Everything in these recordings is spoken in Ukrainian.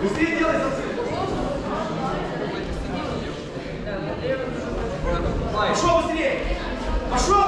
Быстрее делай, Пошел быстрее! Пошел!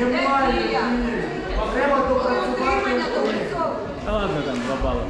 Немає. Треба допрацювати. Та ладно там, два бали.